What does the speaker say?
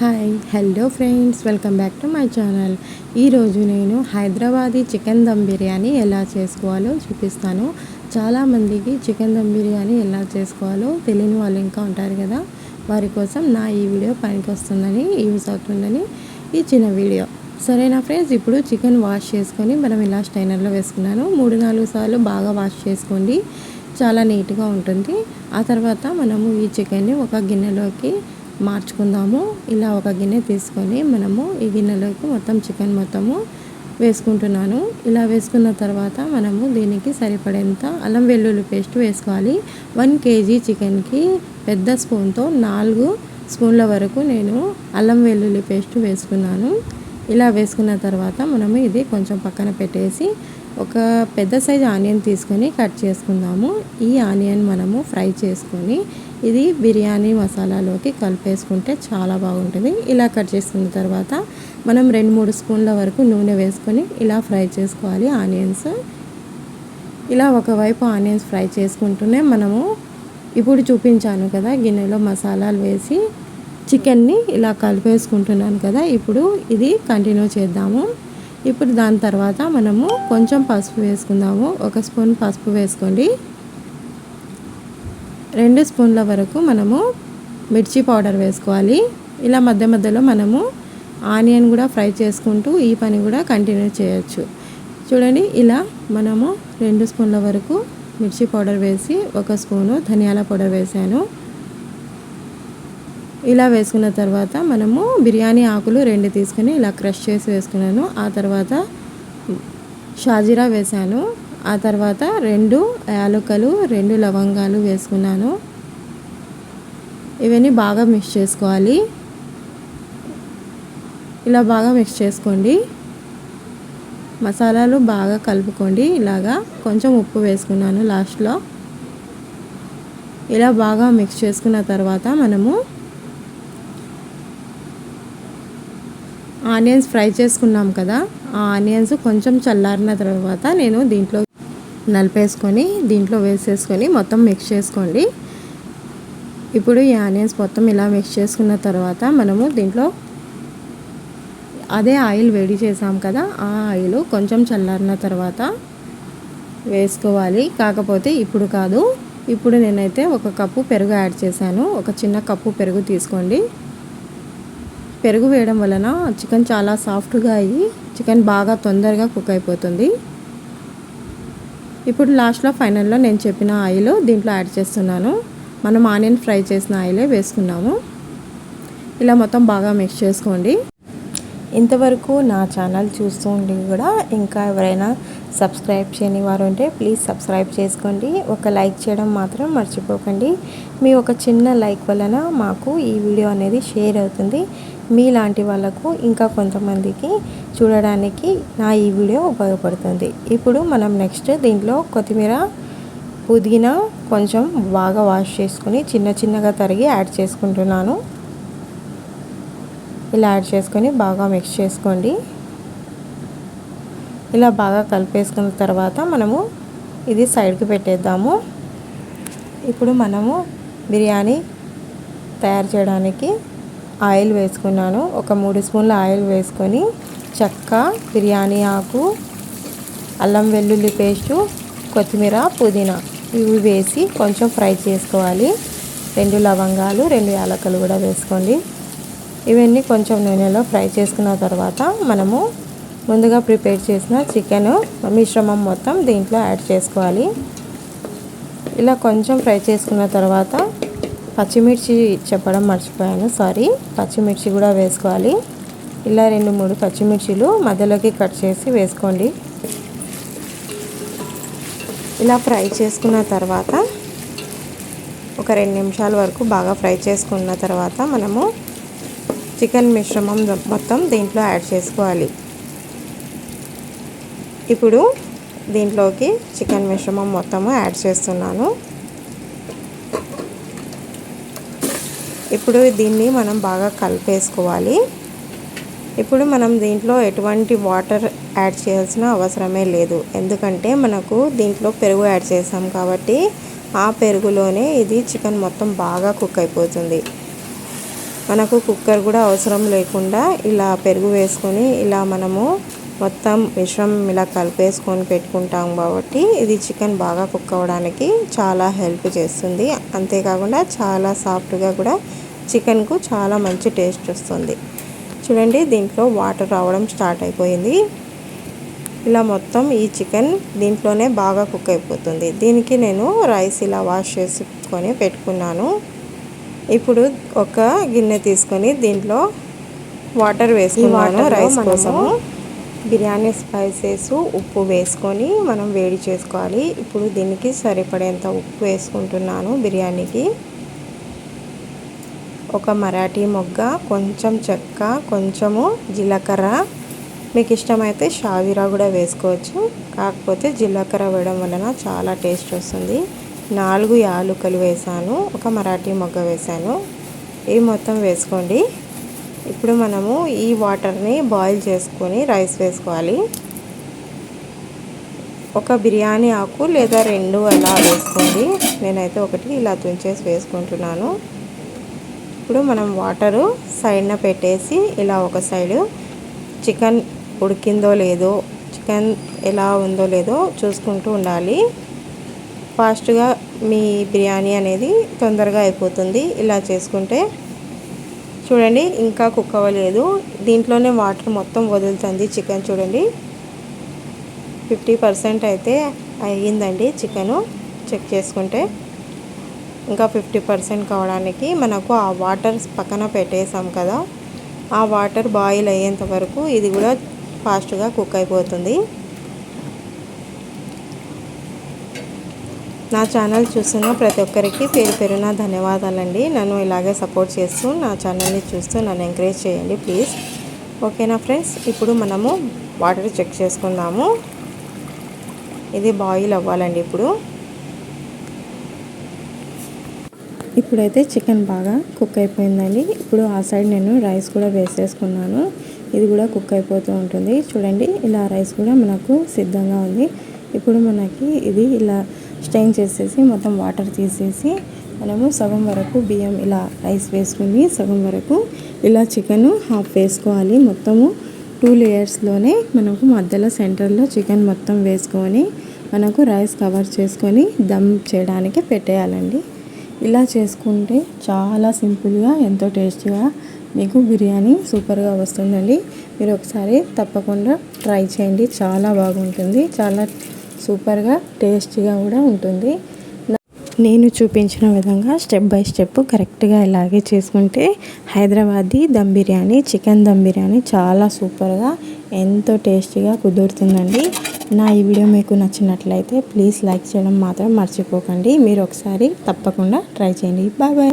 Hi hello friends welcome back to my channel. ఈరోజు నేను Hyderabadi chicken dum biryani ఎలా చేసుకోవాలో చూపిస్తాను. చాలామందికి చికెన్ దమ్ బిర్యానీ ఎలా చేసుకోవాలో తెలియని వాళ్ళు ఇంకా ఉంటారు కదా. వారి కోసం నా ఈ వీడియో పనికి వస్తుందని యూస్ అవుతుందని ఈ చిన్న వీడియో. సరేనా ఫ్రెండ్స్ ఇప్పుడు చికెన్ వాష్ చేసుకొని మనం ఇలా స్టైనర్లో వేసుకున్నాను. మూడు నాలుగు సార్లు బాగా వాష్ చేసుకోండి. చాలా నీట్గా ఉంటుంది. ఆ తర్వాత మనము ఈ చికెన్ని ఒక గిన్నెలోకి మార్చుకుందాము. ఇలా ఒక గిన్నె తీసుకొని మనము ఈ గిన్నెలోకి మొత్తం చికెన్ మొత్తము వేసుకుంటున్నాను. ఇలా వేసుకున్న తర్వాత మనము దీనికి సరిపడేంత అల్లం వెల్లుల్లి పేస్ట్ వేసుకోవాలి. వన్ కేజీ చికెన్కి పెద్ద స్పూన్తో నాలుగు స్పూన్ల వరకు నేను అల్లం వెల్లుల్లి పేస్ట్ వేసుకున్నాను. ఇలా వేసుకున్న తర్వాత మనము ఇది కొంచెం పక్కన పెట్టేసి ఒక పెద్ద సైజ్ ఆనియన్ తీసుకొని కట్ చేసుకుందాము. ఈ ఆనియన్ మనము ఫ్రై చేసుకొని ఇది బిర్యానీ మసాలాలోకి కలిపేసుకుంటే చాలా బాగుంటుంది. ఇలా కట్ చేసుకున్న తర్వాత మనం రెండు మూడు స్పూన్ల వరకు నూనె వేసుకొని ఇలా ఫ్రై చేసుకోవాలి ఆనియన్స్. ఇలా ఒకవైపు ఆనియన్స్ ఫ్రై చేసుకుంటూనే మనము ఇప్పుడు చూపించాను కదా గిన్నెలో మసాలాలు వేసి చికెన్ని ఇలా కలిపేసుకుంటున్నాను కదా ఇప్పుడు ఇది కంటిన్యూ చేద్దాము. ఇప్పుడు దాని తర్వాత మనము కొంచెం పసుపు వేసుకుందాము. ఒక స్పూన్ పసుపు వేసుకోండి. రెండు స్పూన్ల వరకు మనము మిర్చి పౌడర్ వేసుకోవాలి. ఇలా మధ్య మధ్యలో మనము ఆనియన్ కూడా ఫ్రై చేసుకుంటూ ఈ పని కూడా కంటిన్యూ చేయొచ్చు. చూడండి ఇలా మనము రెండు స్పూన్ల వరకు మిర్చి పౌడర్ వేసి ఒక స్పూను ధనియాల పౌడర్ వేసాను. ఇలా వేసుకున్న తర్వాత మనము బిర్యానీ ఆకులు రెండు తీసుకుని ఇలా క్రష్ చేసి వేసుకున్నాను. ఆ తర్వాత షాజీరా వేసాను. ఆ తర్వాత రెండు యాలకులు రెండు లవంగాలు వేసుకున్నాను. ఇవన్నీ బాగా మిక్స్ చేసుకోవాలి. ఇలా బాగా మిక్స్ చేసుకోండి. మసాలాలు బాగా కలుపుకోండి. ఇలాగా కొంచెం ఉప్పు వేసుకున్నాను లాస్ట్లో. ఇలా బాగా మిక్స్ చేసుకున్న తర్వాత మనము ఆనియన్స్ ఫ్రై చేసుకున్నాం కదా ఆ ఆనియన్స్ కొంచెం చల్లారిన తర్వాత నేను దీంట్లో నలిపేసుకొని దీంట్లో వేసేసుకొని మొత్తం మిక్స్ చేసుకోండి. ఇప్పుడు ఈ ఆనియన్స్ మొత్తం ఇలా మిక్స్ చేసుకున్న తర్వాత మనము దీంట్లో అదే ఆయిల్ వేడి చేసాం కదా ఆ ఆయిల్ కొంచెం చల్లారిన తర్వాత వేసుకోవాలి. కాకపోతే ఇప్పుడు కాదు. ఇప్పుడు నేనైతే ఒక కప్పు పెరుగు యాడ్ చేశాను. ఒక చిన్న కప్పు పెరుగు తీసుకోండి. పెరుగు వేయడం వలన చికెన్ చాలా సాఫ్ట్గా అయ్యి చికెన్ బాగా తొందరగా కుక్ అయిపోతుంది. ఇప్పుడు లాస్ట్లో ఫైనల్లో నేను చెప్పిన ఆయిల్ దీంట్లో యాడ్ చేస్తున్నాను. మనం ఆనియన్ ఫ్రై చేసిన ఆయిలే వేసుకున్నాము. ఇలా మొత్తం బాగా మిక్స్ చేసుకోండి. ఇంతవరకు నా ఛానల్ చూస్తూ ఉండి కూడా ఇంకా ఎవరైనా సబ్స్క్రైబ్ చేయని వారు ఉంటే ప్లీజ్ సబ్స్క్రైబ్ చేసుకోండి. ఒక లైక్ చేయడం మాత్రం మర్చిపోకండి. మీ ఒక చిన్న లైక్ వలన మాకు ఈ వీడియో అనేది షేర్ అవుతుంది. మీలాంటి వాళ్ళకు ఇంకా కొంతమందికి చూడడానికి నా ఈ వీడియో ఉపయోగపడుతుంది. ఇప్పుడు మనం నెక్స్ట్ దీంట్లో కొత్తిమీర పుదీనా కొంచెం బాగా వాష్ చేసుకొని చిన్న చిన్నగా తరిగి యాడ్ చేసుకుంటున్నాను. ఇలా యాడ్ చేసుకొని బాగా మిక్స్ చేసుకోండి. ఇలా బాగా కలిపేసుకున్న తర్వాత మనము ఇది సైడ్కి పెట్టేద్దాము. ఇప్పుడు మనము బిర్యానీ తయారు చేయడానికి ఆయిల్ వేసుకున్నాను. ఒక మూడు స్పూన్ల ఆయిల్ వేసుకొని చెక్క బిర్యానీ ఆకు అల్లం వెల్లుల్లి పేస్టు కొత్తిమీర పుదీనా ఇవి వేసి కొంచెం ఫ్రై చేసుకోవాలి. రెండు లవంగాలు రెండు యాలకలు కూడా వేసుకోండి. ఇవన్నీ కొంచెం నూనెలో ఫ్రై చేసుకున్న తర్వాత మనము ముందుగా ప్రిపేర్ చేసిన చికెన్ మిశ్రమం మొత్తం దీంట్లో యాడ్ చేసుకోవాలి. ఇలా కొంచెం ఫ్రై చేసుకున్న తర్వాత పచ్చిమిర్చి చెప్పడం మర్చిపోయాను సారీ. పచ్చిమిర్చి కూడా వేసుకోవాలి. ఇలా రెండు మూడు పచ్చిమిర్చిలు మధ్యలోకి కట్ చేసి వేసుకోండి. ఇలా ఫ్రై చేసుకున్న తర్వాత ఒక రెండు నిమిషాల వరకు బాగా ఫ్రై చేసుకున్న తర్వాత మనము చికెన్ మిశ్రమం మొత్తం దీంట్లో యాడ్ చేసుకోవాలి. ఇప్పుడు దీంట్లోకి చికెన్ మిశ్రమం మొత్తము యాడ్ చేస్తున్నాను. ఇప్పుడు దీన్ని మనం బాగా కలిపేసుకోవాలి. ఇప్పుడు మనం దీంట్లో ఎటువంటి వాటర్ యాడ్ చేయాల్సిన అవసరమే లేదు. ఎందుకంటే మనకు దీంట్లో పెరుగు యాడ్ చేసాం కాబట్టి ఆ పెరుగులోనే ఇది చికెన్ మొత్తం బాగా కుక్ అయిపోతుంది. మనకు కుక్కర్ కూడా అవసరం లేకుండా ఇలా పెరుగు వేసుకొని ఇలా మనము మొత్తం మిశ్రమం ఇలా కలిపేసుకొని పెట్టుకుంటాం కాబట్టి ఇది చికెన్ బాగా కుక్ అవ్వడానికి చాలా హెల్ప్ చేస్తుంది. అంతేకాకుండా చాలా సాఫ్ట్గా కూడా చికెన్కు చాలా మంచి టేస్ట్ వస్తుంది. చూడండి దీంట్లో వాటర్ రావడం స్టార్ట్ అయిపోయింది. ఇలా మొత్తం ఈ చికెన్ దీంట్లోనే బాగా కుక్ అయిపోతుంది. దీనికి నేను రైస్ ఇలా వాష్ చేసుకొని పెట్టుకున్నాను. ఇప్పుడు ఒక గిన్నె తీసుకొని దీంట్లో వాటర్ వేసుకున్నాను రైస్ కోసము. బిర్యానీ స్పైసెస్ ఉప్పు వేసుకొని మనం వేడి చేసుకోవాలి. ఇప్పుడు దీనికి సరిపడేంత ఉప్పు వేసుకుంటున్నాను బిర్యానీకి. ఒక మరాఠీ మొగ్గ కొంచెం చెక్క కొంచెము జీలకర్ర. మీకు ఇష్టమైతే షావిరా కూడా వేసుకోవచ్చు. కాకపోతే జీలకర్ర వేయడం వలన చాలా టేస్ట్ వస్తుంది. నాలుగు యాలుకలు వేసాను. ఒక మరాఠీ మొగ్గ వేసాను. ఇవి మొత్తం వేసుకోండి. ఇప్పుడు మనము ఈ వాటర్ని బాయిల్ చేసుకొని రైస్ వేసుకోవాలి. ఒక బిర్యానీ ఆకు లేదా రెండు అలా వేసుకోండి. నేనైతే ఒకటి ఇలా తుంచేసి వేసుకుంటున్నాను. ఇప్పుడు మనం వాటరు సైడ్న పెట్టేసి ఇలా ఒక సైడు చికెన్ ఉడికిందో లేదో చికెన్ ఎలా ఉందో లేదో చూసుకుంటూ ఉండాలి. ఫాస్ట్గా మీ బిర్యానీ అనేది తొందరగా అయిపోతుంది. ఇలా చేసుకుంటే చూడండి ఇంకా కుక్ అవ్వలేదు. దీంట్లోనే వాటర్ మొత్తం వదులుతుంది చికెన్ చూడండి. ఫిఫ్టీ పర్సెంట్ అయితే అయ్యిందండి చికెను. చెక్ చేసుకుంటే ఇంకా ఫిఫ్టీ పర్సెంట్ కావడానికి మనకు ఆ వాటర్ పక్కన పెట్టేసాం కదా. ఆ వాటర్ బాయిల్ అయ్యేంత వరకు ఇది కూడా ఫాస్ట్గా కుక్ అయిపోతుంది. నా ఛానల్ చూస్తున్న ప్రతి ఒక్కరికి పేరు పేరున ధన్యవాదాలండి. నన్ను ఇలాగే సపోర్ట్ చేస్తూ నా ఛానల్ని చూస్తూ నన్ను ఎంకరేజ్ చేయండి ప్లీజ్. ఓకేనా ఫ్రెండ్స్? ఇప్పుడు మనము వాటర్ చెక్ చేసుకుందాము. ఇది బాయిల్ అవ్వాలండి ఇప్పుడు. ఇప్పుడైతే చికెన్ బాగా కుక్ అయిపోయిందండి. ఇప్పుడు ఆ సైడ్ నేను రైస్ కూడా వేసేసుకున్నాను. ఇది కూడా కుక్ అయిపోతూ ఉంటుంది. చూడండి ఇలా రైస్ కూడా మనకు సిద్ధంగా ఉంది. ఇప్పుడు మనకి ఇది ఇలా స్టెయిన్ చేసేసి మొత్తం వాటర్ తీసేసి మనము సగం వరకు బియ్యం ఇలా రైస్ వేసుకుని సగం వరకు ఇలా చికెన్ హాఫ్ వేసుకోవాలి. మొత్తము టూ లేయర్స్లోనే మనకు మధ్యలో సెంటర్లో చికెన్ మొత్తం వేసుకొని మనకు రైస్ కవర్ చేసుకొని దమ్ చేయడానికి పెట్టేయాలండి. ఇలా చేసుకుంటే చాలా సింపుల్గా ఎంతో టేస్టీగా మీకు బిర్యానీ సూపర్గా వస్తుందండి. మీరు ఒకసారి తప్పకుండా ట్రై చేయండి. చాలా బాగుంటుంది. చాలా సూపర్గా టేస్టీగా కూడా ఉంటుంది. నేను చూపించిన విధంగా స్టెప్ బై స్టెప్ కరెక్ట్గా ఇలాగే చేసుకుంటే హైదరాబాదీ దమ్ బిర్యానీ చికెన్ దమ్ బిర్యానీ చాలా సూపర్గా ఎంతో టేస్టీగా కుదురుతుందండి. నా ఈ వీడియో మీకు నచ్చినట్లయితే ప్లీజ్ లైక్ చేయడం మాత్రం మర్చిపోకండి. మీరు ఒకసారి తప్పకుండా ట్రై చేయండి. Bye bye